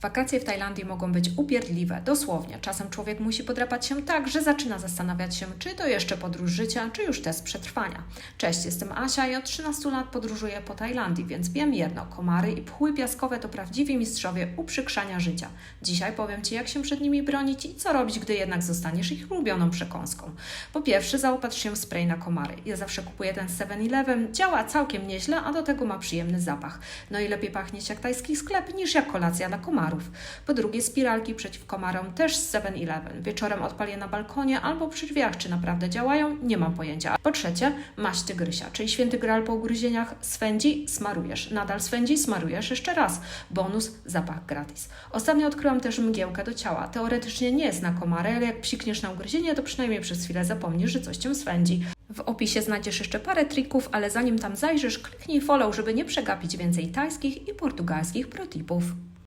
Wakacje w Tajlandii mogą być upierdliwe, dosłownie. Czasem człowiek musi podrapać się tak, że zaczyna zastanawiać się, czy to jeszcze podróż życia, czy już test przetrwania. Cześć, jestem Asia i od 13 lat podróżuję po Tajlandii, więc wiem jedno, komary i pchły piaskowe to prawdziwi mistrzowie uprzykrzania życia. Dzisiaj powiem Ci, jak się przed nimi bronić i co robić, gdy jednak zostaniesz ich ulubioną przekąską. Po pierwsze, zaopatrz się w spray na komary. Ja zawsze kupuję ten z 7-Eleven, działa całkiem nieźle, a do tego ma przyjemny zapach. No i lepiej pachnieć jak tajski sklep niż jak kolacja dla komarów. Po drugie, spiralki przeciw komarom też z 7-Eleven. Wieczorem odpal je na balkonie albo przy drzwiach. Czy naprawdę działają? Nie mam pojęcia. Po trzecie, maść tygrysia, czyli święty gral po ugryzieniach. Swędzi, smarujesz. Nadal swędzi, smarujesz jeszcze raz. Bonus, zapach gratis. Ostatnio odkryłam też mgiełkę do ciała. Teoretycznie nie jest na komary, ale jak psikniesz na ugryzienie, to przynajmniej przez chwilę zapomnisz, że coś cię swędzi. W opisie znajdziesz jeszcze parę trików, ale zanim tam zajrzysz, kliknij follow, żeby nie przegapić więcej tajskich i portugalskich protipów.